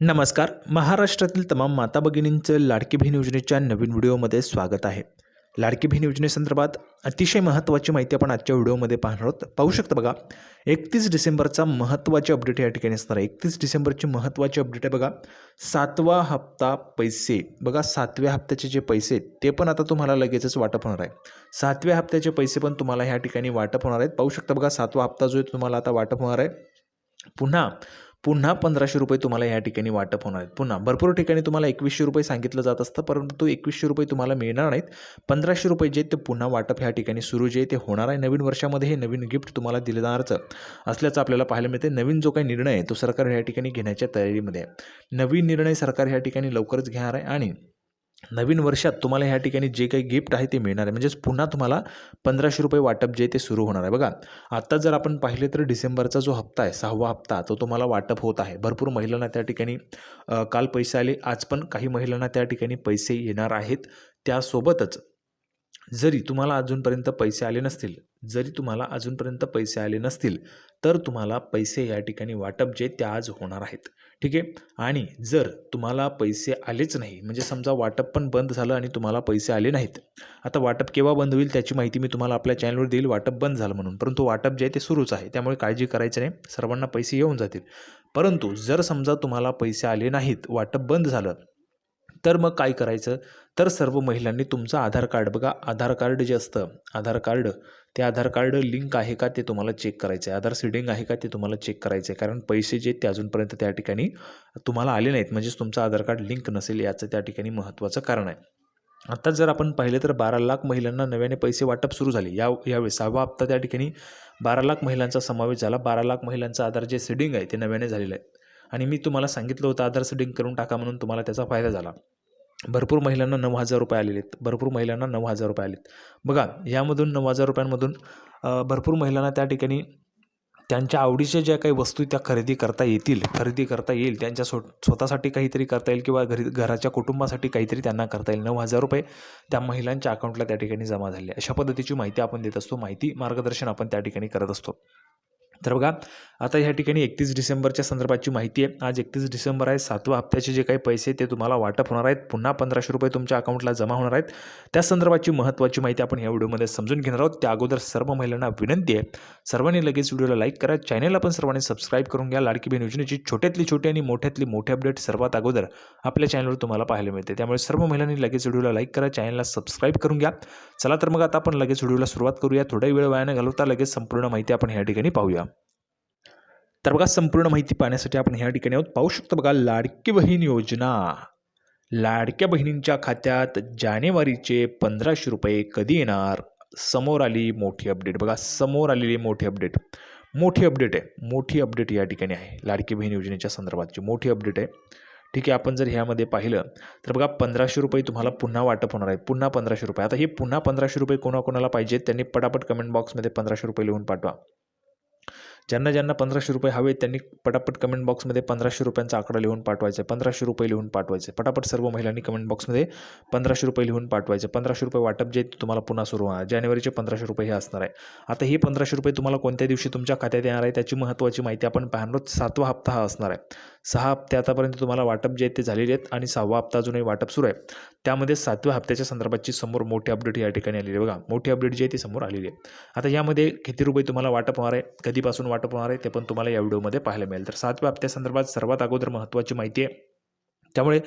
नमस्कार. महाराष्ट्रातील तमाम माता भगिनींचं लाडकी बहीण योजनेच्या नवीन व्हिडिओमध्ये स्वागत आहे. लाडकी बहीण योजनेसंदर्भात अतिशय महत्त्वाची माहिती आपण आजच्या व्हिडिओमध्ये पाहणार आहोत. पाहू शकता बघा एकतीस डिसेंबरचा महत्त्वाची अपडेट या ठिकाणी असणार आहे. एकतीस डिसेंबरची महत्त्वाची अपडेट आहे बघा सातवा हप्ता पैसे. बघा सातव्या हप्त्याचे जे पैसे आहेत, ते पण आता तुम्हाला लगेचच वाटप होणार आहे. सातव्या हप्त्याचे पैसे पण तुम्हाला ह्या ठिकाणी वाटप होणार आहेत. पाहू शकता बघा सातवा हप्ता जो आहे तुम्हाला आता वाटप होणार आहे. पुन्हा पुन्हा पंधराशे रुपये तुम्हाला या ठिकाणी वाटप होणार आहेत. पुन्हा भरपूर ठिकाणी तुम्हाला एकवीसशे रुपये सांगितलं जात असतं परंतु एकवीसशे रुपये तुम्हाला मिळणार नाहीत. पंधराशे रुपये जे ते पुन्हा वाटप ह्या ठिकाणी सुरू जे ते होणार आहे. नवीन वर्षामध्ये हे नवीन गिफ्ट तुम्हाला दिलं जाणारच. असल्याचं आपल्याला पाहायला मिळते नवीन जो काही निर्णय आहे तो सरकार ह्या ठिकाणी घेण्याच्या तयारीमध्ये आहे. नवीन निर्णय सरकार ह्या ठिकाणी लवकरच घेणार आहे आणि नवीन वर्षात तुम्हाला ह्या ठिकाणी जे काही गिफ्ट आहे ते मिळणार आहे. म्हणजेच पुन्हा तुम्हाला पंधराशे रुपये वाटप जे ते सुरू होणार आहे. बघा आत्ता जर आपण पाहिले तर डिसेंबरचा जो हप्ता आहे सहावा हप्ता तो तुम्हाला वाटप होत आहे. भरपूर महिलांना त्या ठिकाणी काल पैसे आले आज पण काही महिलांना त्या ठिकाणी पैसे येणार आहेत. त्यासोबतच जरी तुम्हाला अजूनपर्यंत पैसे आले नसतील जरी तुम्हाला अजूनपर्यंत पैसे आले नसतील तर तुम्हाला पैसे या ठिकाणी वाटप जे ते आज होणार आहेत. ठीक आहे? आणि जर तुम्हाला पैसे आलेच नाही म्हणजे समजा वाटप पण बंद झालं आणि तुम्हाला पैसे आले नाहीत आता वाटप केव्हा बंद होईल त्याची माहिती मी तुम्हाला आपल्या चॅनलवर देईल. वाटप बंद झालं म्हणून परंतु वाटप जे आहे ते सुरूच आहे त्यामुळे काळजी करायचं नाही. सर्वांना पैसे येऊन जातील. परंतु जर समजा तुम्हाला पैसे आले नाहीत वाटप बंद झालं तर मग काय करायचं? तर सर्व महिलांनी तुमचं आधार कार्ड बघा. आधार कार्ड जे असतं आधार कार्ड ते आधार कार्ड लिंक आहे का ते तुम्हाला चेक करायचं आहे आधार सिडिंग आहे का ते तुम्हाला चेक करायचं आहे कारण पैसे जे ते अजूनपर्यंत त्या ठिकाणी तुम्हाला आले नाहीत. म्हणजेच तुमचं आधार कार्ड लिंक नसेल याचं त्या ठिकाणी महत्त्वाचं कारण आहे. आता जर आपण पाहिलं तर बारा लाख महिलांना नव्याने पैसे वाटप सुरू झाले. या यावेळी सहावा हप्ता त्या ठिकाणी बारा लाख महिलांचा समावेश झाला. बारा लाख महिलांचं आधार जे सीडिंग आहे ते नव्याने झालेलं आहे. आणि मी तुम्हाला सांगितलं होतं आधार सीडिंग करून टाका म्हणून तुम्हाला त्याचा फायदा झाला. भरपूर महिलांना नऊ हजार रुपये आलेले आहेत. भरपूर महिलांना नऊ हजार रुपये आलेत. बघा यामधून नऊ हजार रुपयांमधून भरपूर महिलांना त्या ठिकाणी त्यांच्या आवडीच्या ज्या काही वस्तू त्या खरेदी करता येतील. खरेदी करता येईल. त्यांच्या स्व स्वतःसाठी काहीतरी करता येईल किंवा घरी घराच्या कुटुंबासाठी काहीतरी त्यांना करता येईल. नऊ हजार रुपये त्या महिलांच्या अकाउंटला त्या ठिकाणी जमा झाले. अशा पद्धतीची माहिती आपण देत असतो. माहिती मार्गदर्शन आपण त्या ठिकाणी करत असतो. तर बघा आता ह्या ठिकाणी एकतीस डिसेंबरच्या संदर्भाची माहिती आहे. आज एकतीस डिसेंबर आहे. सातव्या हप्त्याचे जे काही पैसे ते तुम्हाला वाटप होणार आहेत. पुन्हा पंधराशे रुपये तुमच्या अकाउंटला जमा होणार आहेत. त्या संदर्भाची महत्त्वाची माहिती आपण या व्हिडिओमध्ये समजून घेणार आहोत. त्या अगोदर सर्व महिलांना विनंती आहे सर्वांनी लगेच व्हिडिओला लाईक करा. चॅनलला पण सर्वांनी सबस्क्राईब करून घ्या. लाडकी बहीण योजनेची छोट्यातली छोटी आणि मोठ्यातली मोठी अपडेट सर्वात अगोदर आपल्या चॅनलवर तुम्हाला पाहायला मिळते. त्यामुळे सर्व महिलांनी लगेच व्हिडिओला लाईक करा. चॅनलला सबस्क्राईब करून घ्या. चला तर मग आता आपण लगेच व्हिडिओला सुरुवात करूया. थोड्या वेळ वायानं घालवता लगेच संपूर्ण माहिती आपण ह्या ठिकाणी पाहूया. तर बघा संपूर्ण माहिती पाहण्यासाठी आपण ह्या ठिकाणी आहोत. पाहू शकतो बघा लाडकी बहीण योजना. लाडक्या बहिणींच्या खात्यात जानेवारीचे पंधराशे रुपये कधी येणार? समोर आली मोठी अपडेट बघा समोर आलेली मोठी अपडेट मोठी अपडेट आहे. मोठी अपडेट या ठिकाणी आहे. लाडकी बहीण योजनेच्या संदर्भातची मोठी अपडेट आहे. ठीक आहे आपण जर ह्यामध्ये पाहिलं तर बघा पंधराशे रुपये तुम्हाला पुन्हा वाटप होणार आहे. पुन्हा पंधराशे रुपये. आता हे पुन्हा पंधराशे रुपये कोणाकोणाला पाहिजेत? त्यांनी पटापट कमेंट बॉक्समध्ये पंधराशे रुपये लिहून पाठवा. ज्यांना ज्यांना पंधराशे रुपये हवे त्यांनी पटापट कमेंट बॉक्समध्ये पंधराशे रुपयांचा आकडा लिहून पाठवायचा. आहे पंधराशे रुपये लिहून पाठवायचे. पटापट सर्व महिलांनी कमेंट बॉक्समध्ये पंधराशे रुपये लिहून पाठवायचे. पंधराशे रुपये वाटप जे तुम्हाला पुन्हा सुरू होणार. जानेवारीचे पंधराशे रुपये हे असणार आहे. आता हे पंधराशे रुपये तुम्हाला कोणत्या दिवशी तुमच्या खात्यात येणार आहे त्याची महत्त्वाची माहिती आपण पाहणार सातवा हप्ता हा असणार आहे. सहा हप्ते आतापर्यंत तुम्हाला वाटप जे आहेत ते झालेले आहेत आणि सहावा हप्ता अजूनही वाटप सुरू आहे. त्यामध्ये सातव्या हप्त्याच्या संदर्भाची समोर मोठी अपडेट या ठिकाणी आलेली आहे. बघा मोठी अपडेट जी आहे ती समोर आलेली आहे. आता यामध्ये किती रुपये तुम्हाला वाटप होणार आहे? कधीपासून वाटप होणार आहे? ते पण तुम्हाला या व्हिडिओमध्ये पाहायला मिळेल. तर सातव्या हप्त्यासंदर्भात सर्वात अगोदर महत्त्वाची माहिती आहे. त्यामुळे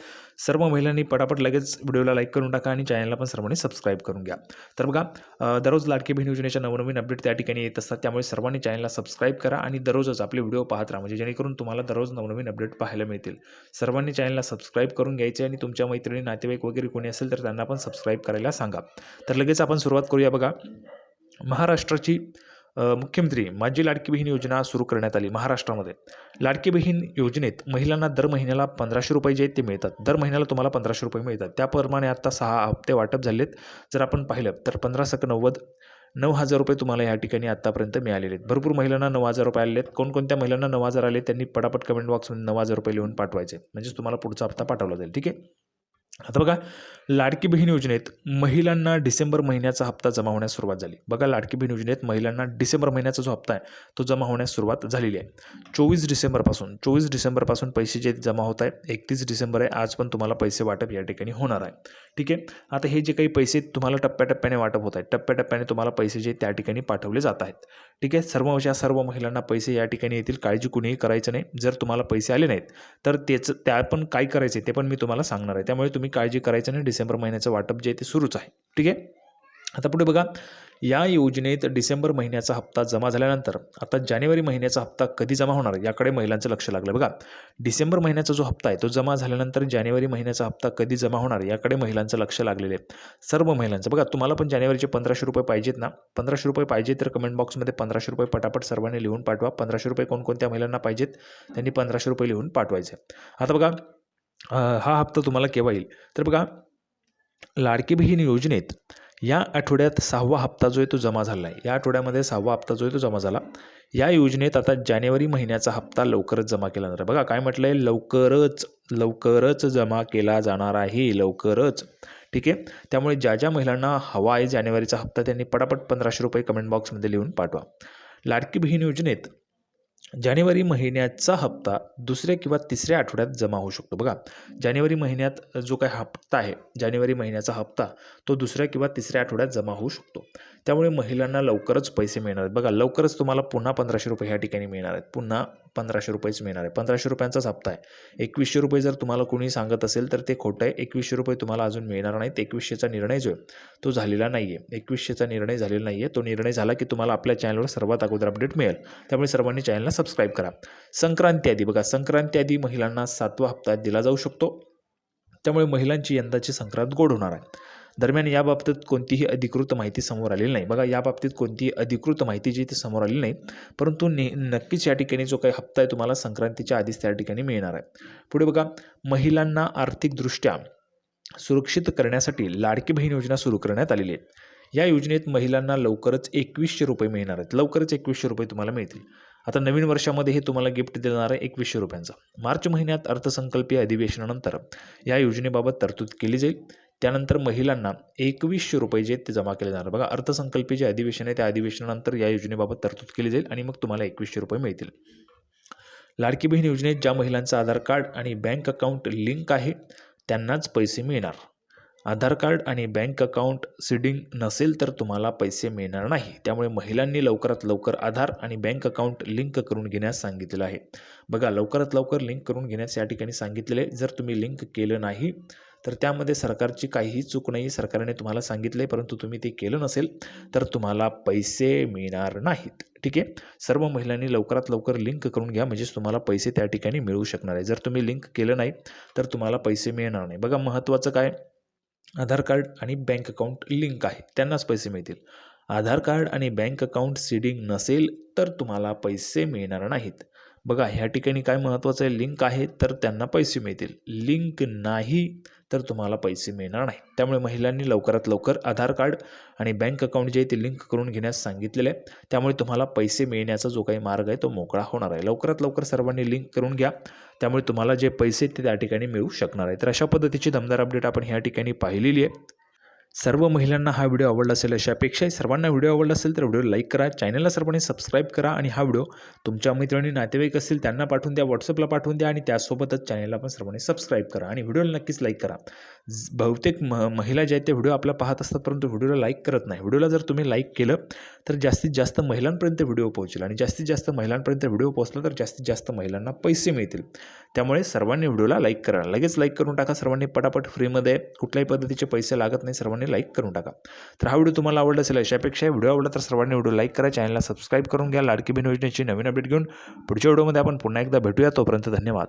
सर्व महिलांनी पटापट लगेच व्हिडिओला लाईक करून टाका आणि चॅनलला पण सर्वांनी सबस्क्राईब करून घ्या. तर बघा दररोज लाडकी बहीण योजनेच्या नवनवीन अपडेट त्या ठिकाणी येत असतात. त्यामुळे सर्वांनी चॅनलला सबस्क्राईब करा आणि दररोजच आपले व्हिडिओ पाहत राहा. म्हणजे जेणेकरून तुम्हाला दररोज नवनवीन अपडेट पाहायला मिळतील. सर्वांनी चॅनलला सबस्क्राईब करून घ्यायचे आणि तुमच्या मैत्रिणी नातेवाईक वगैरे कोणी असेल तर त्यांना पण सबस्क्राईब करायला सांगा. तर लगेच आपण सुरुवात करूया बघा. महाराष्ट्राची मुख्यमंत्री माझी लाडकी बहीण योजना सुरू करण्यात आली महाराष्ट्रामध्ये. लाडकी बहीण योजनेत महिलांना दर महिन्याला पंधराशे रुपये जे आहेत ते मिळतात. दर महिन्याला तुम्हाला पंधराशे रुपये मिळतात. त्याप्रमाणे आता सहा हप्ते वाटप झालेत. जर आपण पाहिलं तर पंधरा सक नव्वद नऊ हजार रुपये तुम्हाला या ठिकाणी आत्तापर्यंत मिळालेले आहेत. भरपूर महिलांना नऊ हजार रुपये आलेले आहेत. कोणकोणत्या महिलांना नऊ हजार आले त्यांनी पटापट कमेंट बॉक्समध्ये नऊ हजार रुपये लिहून पाठवायचे म्हणजेच तुम्हाला पुढचा हप्ता पाठवला जाईल. ठीक आहे? आता बघा लाडकी बहीण योजनेत महिलांना डिसेंबर महिन्याचा हप्ता जमा होण्यास सुरुवात झाली. बघा लाडकी बहीण योजनेत महिलांना डिसेंबर महिन्याचा जो हप्ता आहे तो जमा होण्यास सुरुवात झालेली आहे. चोवीस डिसेंबरपासून चोवीस डिसेंबरपासून पैसे जे जमा होत आहे एकतीस डिसेंबर आहे. आज पण तुम्हाला पैसे वाटप या ठिकाणी होणार आहे. ठीक आहे? आता हे जे काही पैसे तुम्हाला टप्प्याटप्प्याने वाटप होत आहेत टप्प्याटप्प्याने तुम्हाला पैसे जे त्या ठिकाणी पाठवले जात आहेत. ठीक आहे? सर्व अशा सर्व महिलांना पैसे या ठिकाणी येतील. काळजी कुणीही करायचं नाही. जर तुम्हाला पैसे आले नाहीत तर त्याचं त्या पण काय करायचे ते पण मी तुम्हाला सांगणार आहे. त्यामुळे तुम्ही काळजी करायचं नाही डिसेंबर महिन्याचं वाटप जे आहे ते सुरूच आहे. ठीक आहे? आता पुढे बघा. या योजनेत डिसेंबर महिन्याचा हप्ता जमा झाल्यानंतर आता जानेवारी महिन्याचा हप्ता कधी जमा होणार? याकडे महिलांचं लक्ष लागलं बघा. डिसेंबर महिन्याचा जो हप्ता आहे तो जमा झाल्यानंतर जानेवारी महिन्याचा हप्ता कधी जमा होणार? याकडे महिलांचं लक्ष लागलेलं आहे. सर्व महिलांचं. बघा तुम्हाला पण जानेवारीचे पंधराशे रुपये पाहिजेत ना? पंधराशे रुपये पाहिजे तर कमेंट बॉक्समध्ये पंधराशे रुपये पटापट सर्वांनी लिहून पाठवा. पंधराशे रुपये कोणकोणत्या महिलांना पाहिजेत? त्यांनी पंधराशे रुपये लिहून पाठवायचे. आता बघा हा हप्ता तुम्हाला केव्हा येईल? तर बघा लाडकी बहीण योजनेत या आठवड्यात सहावा हप्ता जो आहे तो जमा झाला आहे या आठवड्यामध्ये सहावा हप्ता जो आहे तो जमा झाला. या योजनेत आता जानेवारी महिन्याचा हप्ता लवकरच जमा केला जाणार बघा काय म्हटलं आहे लवकरच लवकरच जमा केला जाणार आहे. लवकरच. ठीक आहे? त्यामुळे ज्या ज्या महिलांना हवा आहे जानेवारीचा हप्ता त्यांनी पटापट पंधराशे रुपये कमेंट बॉक्समध्ये लिहून पाठवा. लाडकी बहीण योजनेत जानेवारी महिन्याचा हप्ता दुसऱ्या किंवा तिसऱ्या आठवड्यात जमा होऊ शकतो. बघा जानेवारी महिन्यात जो काही हप्ता आहे जानेवारी महिन्याचा हप्ता तो दुसऱ्या किंवा तिसऱ्या आठवड्यात जमा होऊ शकतो. त्यामुळे महिलांना लवकरच पैसे मिळणार आहेत. बघा लवकरच तुम्हाला पुन्हा पंधराशे रुपये ह्या ठिकाणी मिळणार आहेत. पुन्हा पंधराशे रुपयेच मिळणार आहे पंधराशे रुपयांचाच हप्ता आहे. एकवीसशे रुपये जर तुम्हाला कोणी सांगत असेल तर ते खोटं आहे. एकवीसशे रुपये तुम्हाला अजून मिळणार नाहीत. एकवीसशेचा निर्णय जो आहे तो झालेला नाही आहे एकवीसशेचा निर्णय झालेला नाही आहे तो निर्णय झाला की तुम्हाला आपल्या चॅनलवर सर्वात अगोदर अपडेट मिळेल. त्यामुळे सर्वांनी चॅनलला सबस्क्राईब करा. संक्रांती आधी बघा संक्रांती आधी महिलांना सातवा हप्ता दिला जाऊ शकतो. त्यामुळे महिलांची यंदाची संक्रांत गोड होणार आहे. दरम्यान याबाबतीत कोणतीही अधिकृत माहिती समोर आलेली नाही. बघा याबाबतीत कोणतीही अधिकृत माहिती जी ती समोर आलेली नाही परंतु ने नक्कीच या ठिकाणी जो काही हप्ता आहे तुम्हाला संक्रांतीच्या आधीच त्या ठिकाणी मिळणार आहे. पुढे बघा महिलांना आर्थिकदृष्ट्या सुरक्षित करण्यासाठी लाडकी बहीण योजना सुरू करण्यात आलेली आहे. या योजनेत महिलांना लवकरच एकवीसशे रुपये मिळणार आहेत. लवकरच एकवीसशे रुपये तुम्हाला मिळतील. आता नवीन वर्षामध्ये हे तुम्हाला गिफ्ट देणार आहे एकवीसशे रुपयांचा. मार्च महिन्यात अर्थसंकल्पीय अधिवेशनानंतर या योजनेबाबत तरतूद केली जाईल. त्यानंतर महिलांना एकवीसशे रुपये जे आहेत ते जमा केले जाणार. बघा अर्थसंकल्पीय जे अधिवेशन आहे त्या अधिवेशनानंतर या योजनेबाबत तरतूद केली जाईल आणि मग तुम्हाला एकवीसशे रुपये मिळतील. लाडकी बहीण योजनेत ज्या महिलांचं आधार कार्ड आणि बँक अकाउंट लिंक आहे त्यांनाच पैसे मिळणार. आधार कार्ड आणि बँक अकाउंट सीडिंग नसेल तर तुम्हाला पैसे मिळणार नाही. त्यामुळे महिलांनी लवकरात लवकर आधार आणि बँक अकाउंट लिंक करून घेण्यास सांगितलेलं आहे. बघा लवकरात लवकर लिंक करून घेण्यास या ठिकाणी सांगितलेले आहे. जर तुम्ही लिंक केलं नाही तर त्यामध्ये सरकारची काहीही चूक नाही सरकारने तुम्हाला सांगितले परंतु तुम्ही ते केलं नसेल तर तुम्हाला पैसे मिळणार नाहीत. ठीक आहे? सर्व महिलांनी लवकरात लवकर लिंक करून घ्या म्हणजेच तुम्हाला पैसे त्या ठिकाणी मिळू शकणार आहे. जर तुम्ही लिंक केलं नाही तर तुम्हाला पैसे मिळणार नाही. बघा महत्त्वाचं काय? आधार कार्ड आणि बँक अकाउंट लिंक आहे त्यांनाच पैसे मिळतील. आधार कार्ड आणि बँक अकाउंट सीडिंग नसेल तर तुम्हाला पैसे मिळणार नाहीत. बघा ह्या ठिकाणी काय महत्त्वाचं आहे? लिंक आहे तर त्यांना पैसे मिळतील. लिंक नाही तर तुम्हाला पैसे मिळणार नाही. त्यामुळे महिलांनी लवकरात लवकर आधार कार्ड आणि बँक अकाउंट जे आहे ते लिंक करून घेण्यास सांगितलेलं आहे. त्यामुळे तुम्हाला पैसे मिळण्याचा जो काही मार्ग आहे तो मोकळा होणार आहे. लवकरात लवकर सर्वांनी लिंक करून घ्या. त्यामुळे तुम्हाला जे पैसे ते त्या ठिकाणी मिळू शकणार आहे तर अशा पद्धतीची दमदार अपडेट आपण ह्या ठिकाणी पाहिलेली आहे. सर्व महिलांना हा व्हिडिओ आवडला असेल अशा अपेक्षा सर्वांना व्हिडिओ आवडला असेल तर व्हिडिओ लाईक करा चॅनलला सर्वांनी सबस्क्राईब करा आणि हा व्हिडिओ तुमच्या मैत्रिणी नातेवाईक असतील त्यांना पाठवून द्या व्हॉट्सअपला पाठवून द्या आणि त्यासोबतच चॅनलला पण सर्वांनी सबस्क्राईब करा आणि व्हिडिओला नक्कीच लाईक करा. ज- बहुतेक म महिला ज्या आहेत त्या व्हिडिओ आपला पाहत असतात परंतु व्हिडिओला लाईक करत नाही. व्हिडिओला जर तुम्ही लाईक केलं तर जास्तीत जास्त महिलांपर्यंत व्हिडिओ पोहोचेल आणि जास्तीत जास्त महिलांपर्यंत व्हिडिओ पोहोचला तर जास्तीत जास्त महिलांना पैसे मिळतील. त्यामुळे सर्वांनी व्हिडिओला लाईक करा. लगेच लाईक करून टाका. सर्वांनी पटापट फ्रीमध्ये कुठल्याही पद्धतीचे पैसे लागत नाही सर्वांनी लाईक करून टाका. तर हा व्हिडिओ तुम्हाला आवडला असेल अशापेक्षा व्हिडिओ आवडला तर सर्वांनी व्हिडिओ लाईक करा. चॅनलला सबस्क्राईब करून घ्या. लाडकी बहीण योजनेची नवीन अपडेट घेऊन पुढच्या व्हिडिओमध्ये आपण पुन्हा एकदा भेटूया. तोपर्यंत धन्यवाद.